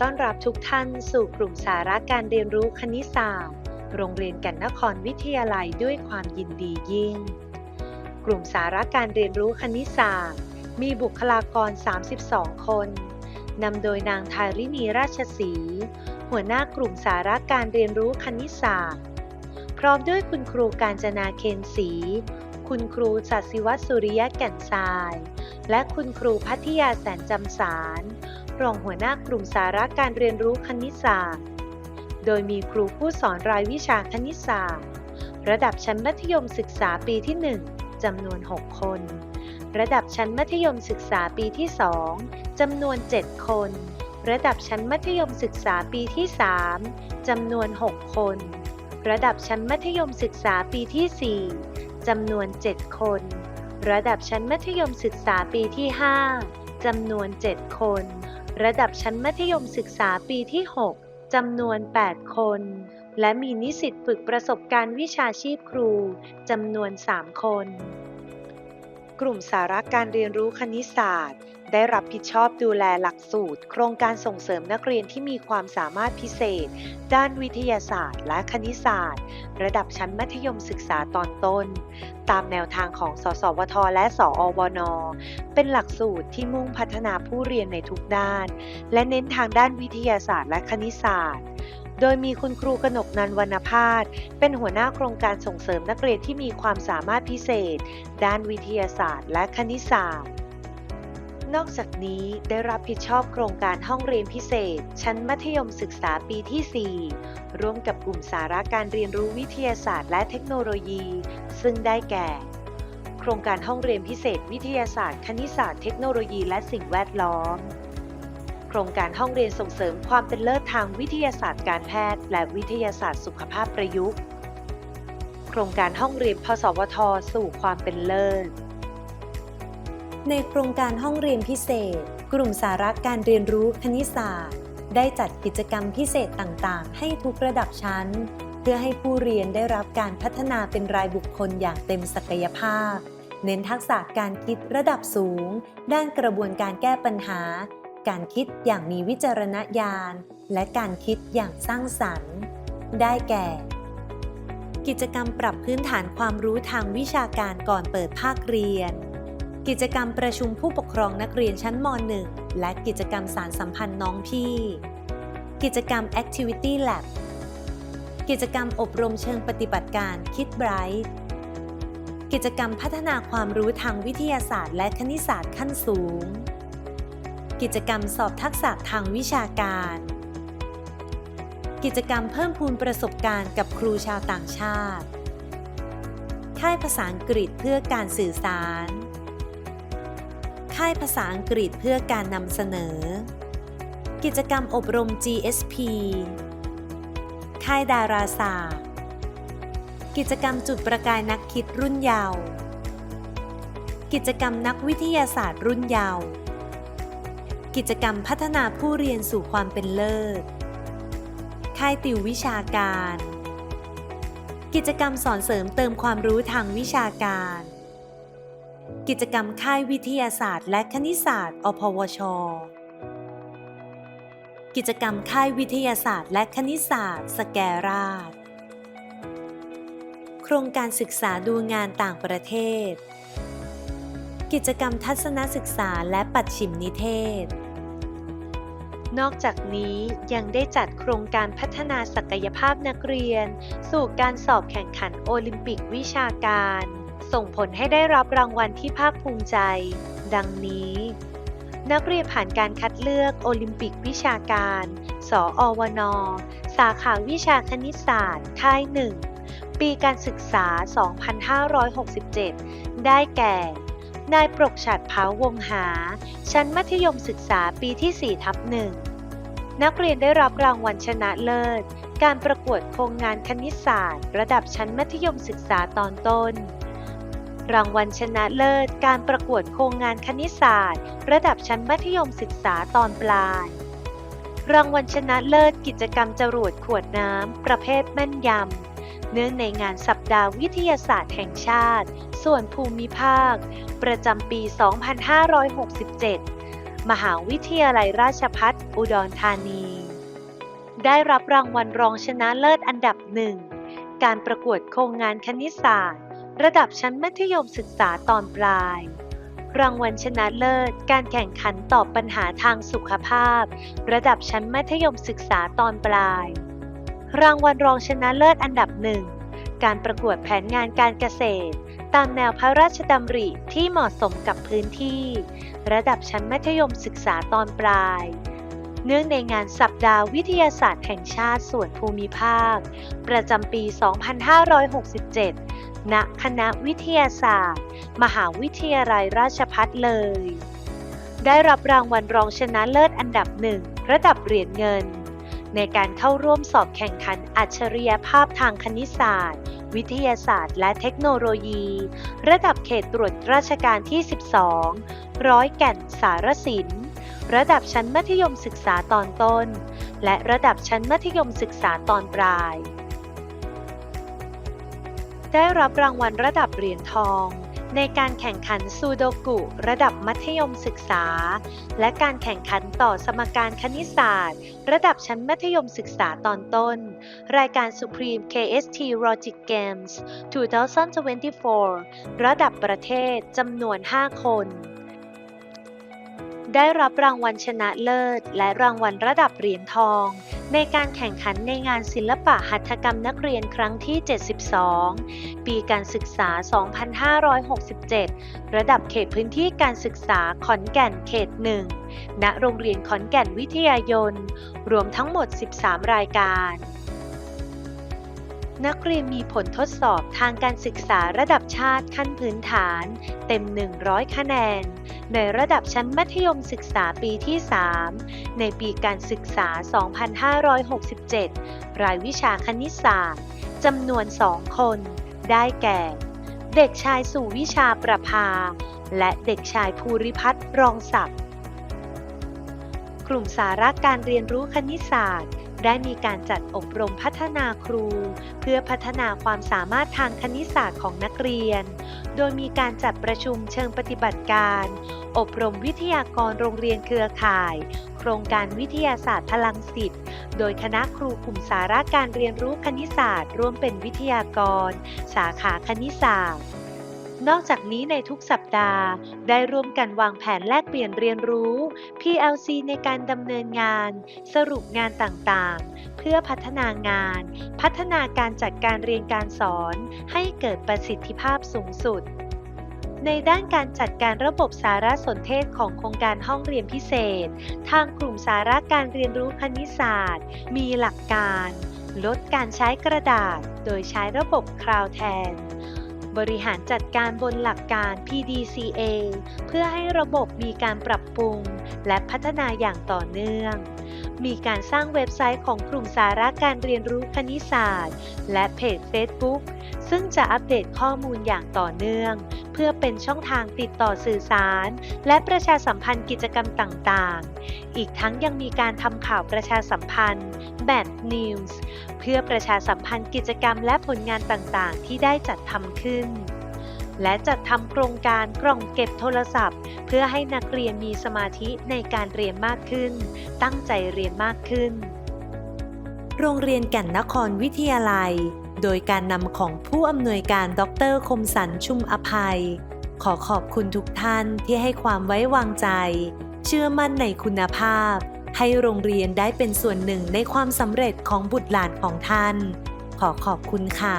ต้อนรับทุกท่านสู่กลุ่มสาระการเรียนรู้คณิตศาสตร์ โรงเรียนแกันนครวิทยาลัยด้วยความยินดียิ่ง กลุ่มสาระการเรียนรู้คณิตศาสตร์ มีบุคลากร 32 คน นำโดยนางทาริณีราชศรีหัวหน้ากลุ่มสาระการเรียนรู้คณิตศาสตร์ พร้อมด้วยคุณครูการจนาเคนศรีคุณครูสัสิวัตสุริยะแก่นทราย และคุณครูพัทยาแสนจำสาร รองหัวหน้ากลุ่มสาระการเรียนรู้คณิตศาสตร์ โดยมีครูผู้สอนรายวิชาคณิตศาสตร์ ระดับชั้นมัธยมศึกษาปีที่ 1จำนวน 6 คน ระดับชั้นมัธยมศึกษาปีที่ 2จำนวน 7 คน ระดับชั้นมัธยมศึกษาปีที่ 3จำนวน 6 คน ระดับชั้นมัธยมศึกษาปีที่ 4จำนวน 7 คน ระดับชั้นมัธยมศึกษาปีที่ 5จำนวน 7 คน ระดับชั้นมัธยมศึกษาปีที่ 6 จำนวน 8 คน และมีนิสิตฝึกประสบการณ์วิชาชีพครูจำนวน 3 คน กลุ่มสาระการเรียนรู้คณิตศาสตร์ ได้รับผิดชอบดูแลหลักสูตร โครงการส่งเสริมนักเรียนที่มีความสามารถพิเศษ ด้านวิทยาศาสตร์ และคณิตศาสตร์ ระดับชั้นมัธยมศึกษาตอนต้น ตามแนวทางของ สสวท และ สอวนเป็นหลักสูตรที่มุ่งพัฒนาผู้เรียนในทุกด้าน และเน้นทางด้านวิทยาศาสตร์และคณิตศาสตร์โดยมีคุณครูกนกนันวรรณพาสเป็นหัวหน้าโครงการส่งเสริมนักเรียนที่มีความสามารถพิเศษ ด้านวิทยาศาสตร์ และคณิตศาสตร์ นอกจากนี้ได้รับผิดชอบโครงการห้องเรียนพิเศษ ชั้นมัธยมศึกษาปีที่ 4 ร่วมกับกลุ่มสาระการเรียนรู้วิทยาศาสตร์และเทคโนโลยี ซึ่งได้แก่ โครงการห้องเรียนพิเศษ วิทยาศาสตร์ คณิตศาสตร์เทคโนโลยีและสิ่งแวดล้อม โครงการห้องเรียนส่งเสริมความเป็นเลิศทางวิทยาศาสตร์การแพทย์ และวิทยาศาสตร์สุขภาพประยุกต์ โครงการห้องเรียนพสวท สู่ความเป็นเลิศ ในโครงการห้องเรียนพิเศษ กลุ่มสาระการเรียนรู้คณิตศาสตร์ ได้จัดกิจกรรมพิเศษต่างๆ ให้ทุกระดับชั้น เพื่อให้ผู้เรียนได้รับการพัฒนาเป็นรายบุคคลอย่างเต็มศักยภาพ เน้นทักษะการคิดระดับสูง ด้านกระบวนการแก้ปัญหา การคิดอย่างมีวิจารณญาณ และการคิดอย่างสร้างสรรค์ ได้แก่กิจกรรมปรับพื้นฐานความรู้ทางวิชาการก่อนเปิดภาคเรียน กิจกรรมประชุมผู้ปกครองนักเรียนชั้นม .1 และกิจกรรมสารสัมพันธ์น้องพี่ กิจกรรม Activity Lab กิจกรรมอบรมเชิงปฏิบัติการคิดไบรท์กิจกรรมพัฒนาความรู้ทางวิทยาศาสตร์ และคณิตศาสตร์ขั้นสูง กิจกรรมสอบทักษะทางวิชาการ กิจกรรมเพิ่มพูนประสบการณ์กับครูชาวต่างชาติ ค่ายภาษาอังกฤษเพื่อการสื่อสาร ค่ายภาษาอังกฤษเพื่อการนำเสนอ กิจกรรมอบรม GSP ค่ายดาราศาสตร์ กิจกรรมจุดประกายนักคิดรุ่นเยาว์ กิจกรรมนักวิทยาศาสตร์รุ่นเยาว์ กิจกรรมพัฒนาผู้เรียนสู่ความเป็นเลิศ ค่ายติววิชาการ กิจกรรมสอนเสริมเติมความรู้ทางวิชาการ กิจกรรมค่ายวิทยาศาสตร์ และคณิตศาสตร์ อพวช กิจกรรมค่ายวิทยาศาสตร์ และคณิตศาสตร์ สแกราช โครงการศึกษาดูงานต่างประเทศ กิจกรรมทัศนศึกษาและปัดฉิมนิเทศ นอกจากนี้ยังได้จัดโครงการพัฒนาศักยภาพนักเรียน สู่การสอบแข่งขันโอลิมปิกวิชาการ ส่งผลให้ได้รับรางวัลที่ภาคภูมิใจ ดังนี้ นักเรียนผ่านการคัดเลือกโอลิมปิกวิชาการ สออวนสาขาวิชาคณิตศาสตร์ ค่ายหนึ่ง ปีการศึกษา 2567 ได้แก่ นายปรกฉัดภาวงหา ชั้นมัธยมศึกษาปีที่ 4 ทับหนึ่งนักเรียนได้รับรางวัลชนะเลิศ การประกวดโครงงานคณิตศาสตร์ ระดับชั้นมัธยมศึกษาตอนต้น รางวัลชนะเลิศ การประกวดโครงงานคณิตศาสตร์ ระดับชั้นมัธยมศึกษาตอนปลาย รางวัลชนะเลิศกิจกรรมจรวดขวดน้ำ ประเภทแม่นยำ เนื่องในงานสัปดาห์วิทยาศาสตร์แห่งชาติ ส่วนภูมิภาค ประจำปี 2567 มหาวิทยาลัยราชภัฏอุดรธานี ได้รับรางวัลรองชนะเลิศอันดับหนึ่ง การประกวดโครงงานคณิตศาสตร์ ระดับชั้นมัธยมศึกษาตอนปลาย รางวัลชนะเลิศ การแข่งขันตอบปัญหาทางสุขภาพ ระดับชั้นมัธยมศึกษาตอนปลาย รางวัลรองชนะเลิศอันดับหนึ่ง การประกวดแผนงานการเกษตร ตามแนวพระราชดำริที่เหมาะสมกับพื้นที่ ระดับชั้นมัธยมศึกษาตอนปลาย เนื่องในงานสัปดาห์วิทยาศาสตร์แห่งชาติส่วนภูมิภาค ประจำปี 2567 ณ คณะวิทยาศาสตร์ มหาวิทยาลัยราชภัฏเลย ได้รับรางวัลรองชนะเลิศอันดับหนึ่งระดับเหรียญเงิน ในการเข้าร่วมสอบแข่งขันอัจฉริยภาพทางคณิตศาสตร์ วิทยาศาสตร์ และเทคโนโลยี ระดับเขตตรวจราชการที่ 12 ร้อยแก่นสารสิน ระดับชั้นมัธยมศึกษาตอนต้น และระดับชั้นมัธยมศึกษาตอนปลาย ได้รับรางวัลระดับเหรียญทอง ในการแข่งขันซูโดกุ ระดับมัธยมศึกษา และการแข่งขันต่อสมการคณิตศาสตร์ ระดับชั้นมัธยมศึกษาตอนต้น รายการ Supreme KST Logic Games 2024 ระดับประเทศจำนวน 5 คน ได้รับรางวัลชนะเลิศ และรางวัลระดับเหรียญทอง ในการแข่งขันในงานศิลปะหัตถกรรมนักเรียนครั้งที่ 72 ปีการศึกษา 2567 ระดับเขตพื้นที่การศึกษาขอนแก่นเขต 1 ณ โรงเรียนขอนแก่นวิทยายน รวมทั้งหมด 13 รายการ นักเรียนมีผลทดสอบทางการศึกษาระดับชาติขั้นพื้นฐาน เต็ม 100 คะแนน ในระดับชั้นมัธยมศึกษาปีที่ 3 ในปีการศึกษา 2567 รายวิชาคณิตศาสตร์จำนวน 2 คน ได้แก่ เด็กชายสู่วิชาประภา และเด็กชายภูริพัฒน์รองศักดิ์กลุ่มสาระการเรียนรู้คณิตศาสตร์ ได้มีการจัดอบรมพัฒนาครู เพื่อพัฒนาความสามารถทางคณิตศาสตร์ของนักเรียน โดยมีการจัดประชุมเชิงปฏิบัติการ อบรมวิทยากรโรงเรียนเครือข่าย โครงการวิทยาศาสตร์พลังสิทธิ์ โดยคณะครูกลุ่มสาระการเรียนรู้คณิตศาสตร์ ร่วมเป็นวิทยากร สาขาคณิตศาสตร์ นอกจากนี้ในทุกสัปดาห์ ได้ร่วมกันวางแผนแลกเปลี่ยนเรียนรู้ PLC ในการดำเนินงาน สรุปงานต่างๆ เพื่อพัฒนางาน พัฒนาการจัดการเรียนการสอน ให้เกิดประสิทธิภาพสูงสุด ในด้านการจัดการระบบสารสนเทศของโครงการห้องเรียนพิเศษ ทางกลุ่มสาระการเรียนรู้คณิตศาสตร์ มีหลักการ ลดการใช้กระดาษ โดยใช้ระบบคลาวแทน บริหารจัดการบนหลักการ PDCA เพื่อให้ระบบมีการปรับปรุง และพัฒนาอย่างต่อเนื่อง มีการสร้างเว็บไซต์ของกลุ่มสาระการเรียนรู้คณิตศาสตร์ และเพจ Facebook ซึ่งจะอัปเดตข้อมูลอย่างต่อเนื่อง เพื่อเป็นช่องทางติดต่อสื่อสาร และประชาสัมพันธ์กิจกรรมต่างๆ อีกทั้งยังมีการทำข่าวประชาสัมพันธ์แบบ News เพื่อประชาสัมพันธ์กิจกรรมและผลงานต่างๆ ที่ได้จัดทำขึ้น และจัดทำโครงการกล่องเก็บโทรศัพท์ เพื่อให้นักเรียนมีสมาธิในการเรียนมากขึ้น ตั้งใจเรียนมากขึ้น โรงเรียนแก่นนครวิทยาลัย โดยการนำของผู้อำนวยการดรคมสันชุมอภัย ขอขอบคุณทุกท่านที่ให้ความไว้วางใจ เชื่อมั่นในคุณภาพ ให้โรงเรียนได้เป็นส่วนหนึ่งในความสำเร็จของบุตรหลานของท่าน ขอขอบคุณค่ะ